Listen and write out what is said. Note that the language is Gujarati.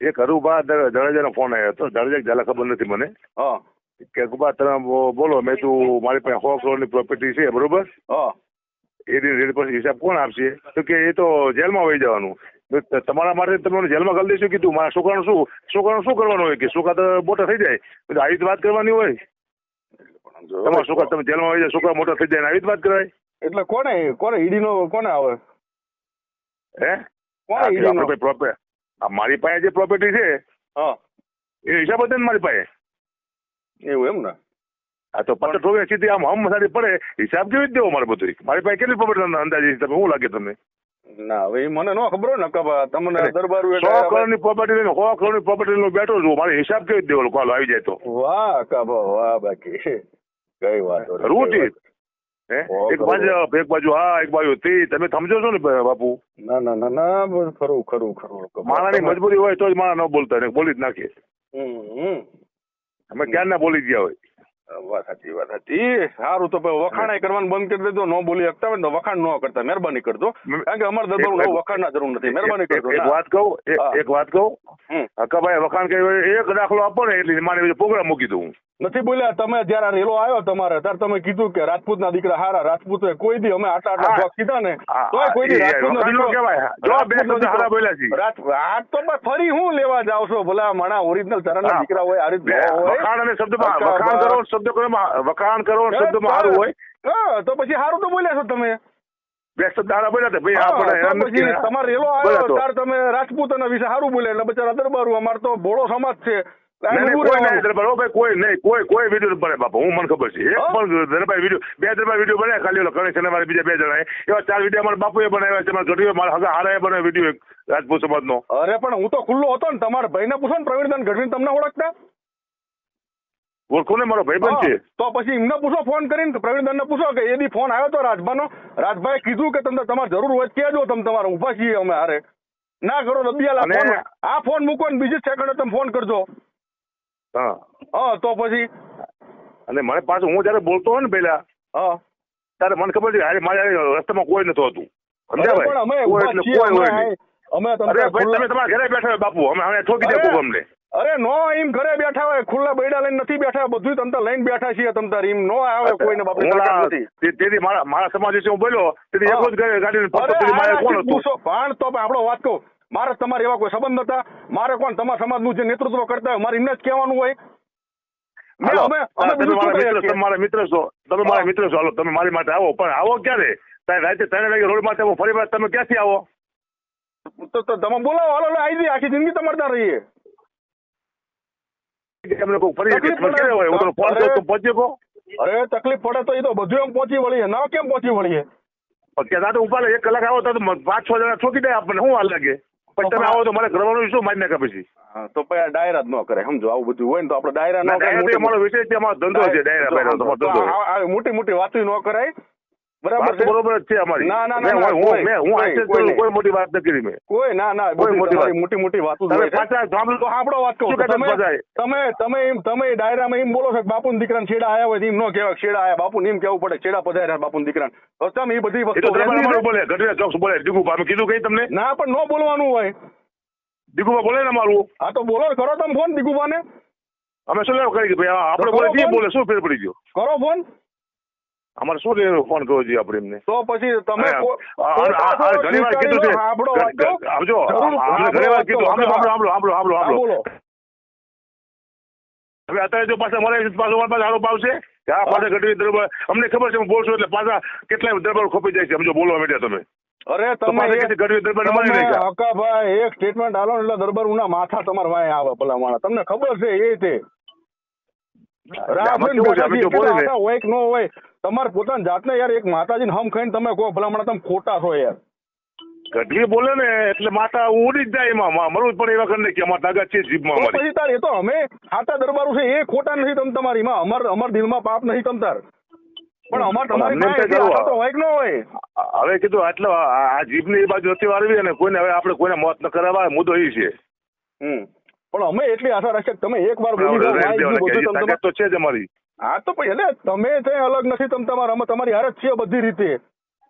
એક હરુભા જાડેજાનો ફોન આવ્યો હતો. જાડેજા ઝાલા ખબર નથી મને. હા. કે ગુબા તમે બોલો મેં તું મારી પાસે સો કરોડની પ્રોપર્ટી છે બરોબર? હા. એની રેટ પછી હિસાબ કોણ આપશે? તો કે એ તો જેલમાં વહી જવાનું. તમારા માટે તમને જેલમાં કરી દઈશું કીધું. મારા છોકરાનું શું છોકરાનું શું કરવાનું હોય? કે છોકરા તો મોટા થઈ જાય. આવી જ વાત કરવાની હોય? તમારા છોકરા તમે જેલમાં વહી જાય છોકરા મોટા થઈ જાય આવી જ વાત કરાય? એટલે કોને કોને ઈડી નો કોને આવે? હે? કોને ઈડી નો મારી પાસે જે પ્રોપર્ટી છે હા. એ હિસાબ ને મારી પાસે? એવું એમ ને? આ તો પચાસ ઠોકે સીધી આમ હમ મસાડી પડે હિસાબ કેવી રીતે દેવો મારે બધું? મારી પાસે કેટલી પ્રોપર્ટી અંદાજે તમે શું લાગે તમને? ના હવે મને ન ખબર હોય ને કે તમને દરબાર સો કરોડની પ્રોપર્ટી લઈને સો કરોડની પ્રોપર્ટી લઈને બેઠો છું મારે હિસાબ કેવી દેવો કોલ આવી જાય તો. વાહ કબા વાહ બાકી. કઈ વાત રૂટી. એક બાજુ એક બાજુ હા એક બાજુ તે. તમે સમજો છો ને બાપુ? ના ના ના ના ખરું ખરું ખરું. માણાની મજબૂરી હોય તો જ માણા ન બોલતા ને બોલી જ હમ. અમે ક્યાં ના બોલી ગયા હોય? વાત સાચી વાત સાચી. સારું તો વખાણ કરવાનું બંધ કરી દેજો ન બોલી શકતા હોય વખાણ ન કરતા મહેરબાની કરજો. કારણ કે અમારે દરબાર વખાણ ના જરૂર નથી મહેરબાની કરજો એક વાત કહું એક- વાત કહું. હક્કાભાઈ વખાણ કર્યું એક દાખલો આપો ને એટલે માને પ્રોગ્રામ મૂકી દઉં નથી બોલ્યા? તમે જયારે રેલો આવ્યો તમારે ત્યારે તમે કીધું કે રાજપૂતના દીકરા હારા રાજપૂત કોઈ દી અમે આટલા આટલા. જોક કીધા ને તો કોઈ દી રાજપૂત નો દીકરો- શબ્દ. રાજ- આ તો ફરી હું લેવા જાવ છો. ભલા માણા ઓરિજિનલ ચરણના ના દીકરા હોય આ રીત ન વખાણ અને શબ્દમાં હકા વખાણ કરો શબ્દ કરો વખાણ કરો શબ્દમાં સારું હોય. તો પછી સારું તો બોલ્યા છો તમે. શબ્દ. તમારે રેલો આવ્યો ત્યારે તમે રાજપૂત વિશે સારું બોલે એટલે બચારા દરબારું અમાર તો ભોળો સમાજ છે. કોઈ. નહીં દરબાર હો ભાઈ કોઈ કોઈ કોઈ વીડિયો બને બાપા હું મને ખબર છે એક પણ દરબાર વીડિયો બે દરબાર વીડિયો બનાવ્યા ખાલી ઓલો ગણેશ અને બીજા બે જણા એવા ચાર વીડિયો અમારા બાપુએ બનાવ્યા છે મારા ગઢવીએ મારા હગા હારાએ બનાવ્યો વીડિયો રાજપૂત સમાજનો. અરે પણ હું તો ખુલ્લો હતો ને તમારા ભાઈને પૂછો ને પ્રવીણદાન ગઢવી તમને ઓળખતા? ઓળખો ને મારો ભાઈબંધ છે. તો પછી એમને પૂછો ફોન કરીને કે પ્રવીણદાનને પૂછો કે એદી ફોન આવ્યો તો રાજભાનો? રાજભાઈ કીધું કે તમને તમારે જરૂર હોય કેજો કહેજો તમે તમારે ઊભા છીએ અમે હારે. ના કરો તો બિયાલા ફોન આ ફોન મૂકો ને બીજી સેકન્ડે તમે ફોન કરજો. હા. હા તો પછી? અને મને પાછું હું જયારે બોલતો હોય ને પેલા હા ત્યારે મને ખબર છે મારે રસ્તામાં કોઈ નતું હતું. સમજાય અમે તમે તમારા ઘરે બેઠા હોય બાપુ અમે હવે ઠોકી દે અમને. અરે નો એમ ઘરે બેઠા હોય ખુલ્લા બૈડા લઈને નથી બેઠા બધું તમતા લઈને બેઠા છીએ તમતાર એમ નો આવે કોઈને તે- તેથી મારા મારા સમાજ વિશે હું બોલ્યો તેથી એક જ ગાડીને પણ તો આપણો વાત કહું. મારે તમારે એવા કોઈ સંબંધ હતા મારે કોણ? તમારા સમાજનું જે નેતૃત્વ કરતા હોય મારે એમને જ કહેવાનું હોય. મારા મિત્ર તમે મારા મિત્ર છો. તમે મારા મિત્ર છો. હાલો તમે મારી માટે આવો. પણ આવો ક્યારે? રાતે ત્રણ વાગે રોડ માટે ફરી વાર તમે ક્યાંથી આવો? તો તમે બોલાવો. હાલો આવી આખી જિંદગી તમારે ત્યાં રહીએ. અરે. તો પહોંચી અરે તકલીફ પડે તો એ તો બધું એમ પહોંચી વળીએ. ના કેમ પહોંચી વળીએ? ઊભા એક કલાક આવો તો પાંચ છ જણા ઠોકી દે આપણને. શું હાલ લાગે? પછી તમે આવો તો મારે કરવાનું શું મારી નાખે પછી? તો પછી ડાયરા જ ન કરે. સમજો આવું બધું હોય ને તો આપણે ડાયરા ન કરીએ, અમારો વિષય છે અમારો ધંધો છે. ડાયરા મોટી મોટી વાતો ન કરાય. બરાબર વાત છે? તો બરોબર જ છે અમારી. ના, ના, ના, હું- મેં- હું કોઈ- કરું, કોઈ મોટી વાત નથી કરી મેં. કોઈ ના ના કોઈ મોટી વાત. મોટી મોટી વાતો તમે પાછા સાંભળો. તો વાત કહું તમે તમે તમે એમ તમે ડાયરામાં એમ બોલો છો કે બાપુ દીકરાને છેડા આયા હોય એમ ન કહેવાય છેડા આયા. બાપુ એમ કેવું પડે છેડા પધાર્યા બાપુ દીકરાને. તો એ બધી વસ્તુ? બોલે. ગઢડા ચોક્સ બોલે. દીગુભા કીધું કઈ તમને? ના પણ ન બોલવાનું હોય. દીકુભા બોલે ને મારું હા તો બોલો કરો તમે ફોન દીકુબાને અમે શું લેવા કરી ભાઈ? આપણે બોલે. બોલે શું ફેર પડી ગયો? કરો ફોન. અમારે શું લેવાનો ફોન કરવો જોઈએ આપણે એમને? તો પછી તમે હા, ઘણી વાર કીધું છે. આવજો ઘણી વાર કીધું. સાંભળો સાંભળો સાંભળો સાંભળો હા, સાંભળો હવે અત્યારે જો પાછા મળે પાછો મારા પાસે આરોપ આવશે કે પાછા ઘટવી દરબાર અમને ખબર છે હું બોલશું એટલે પાછા કેટલાય દરબાર ખોપી જાય છે સમજો બોલવા માંડ્યા તમે. અરે તમે પાછા એક- સ્ટેટમેન્ટ આલો ને એટલે દરબાર ઉના માથા તમારા વાંહે આવે ભલા માણસ તમને ખબર છે એ તે હોય કે ન હોય. તમારે પોતાની જાતને યાર એક માતાજીને હમ ખાઈને તમે કહો ભલા માણસ તમે ખોટા છો યાર. ગઢવી બોલે ને એટલે માતા ઉડી જ જાય એમાં. મરવું પણ એવા કરીને કે અમારે તાકાત છે જીભમાં પછી તાર એ તો અમે ખાતા દરબારું છે એ ખોટા નથી તમ તમારી. માં અમાર અમાર દિલમાં પાપ નથી તમ તાર. પણ અમાર તમારી તો હોય કે ન હોય. હવે કીધું આટલો આ આ જીભની એ બાજુ નથી વાળવી અને કોઈને હવે આપણે કોઈને મોત ન કરાવવા મુદ્દો એ છે. હમ. પણ અમે એટલી આશા રાખીએ તમે એક વાર બોલી તમ તો છે જ અમારી. હા તો પછી એટલે તમે છે અલગ નથી તમે તમારા અમે તમારી હારે જ છીએ બધી રીતે.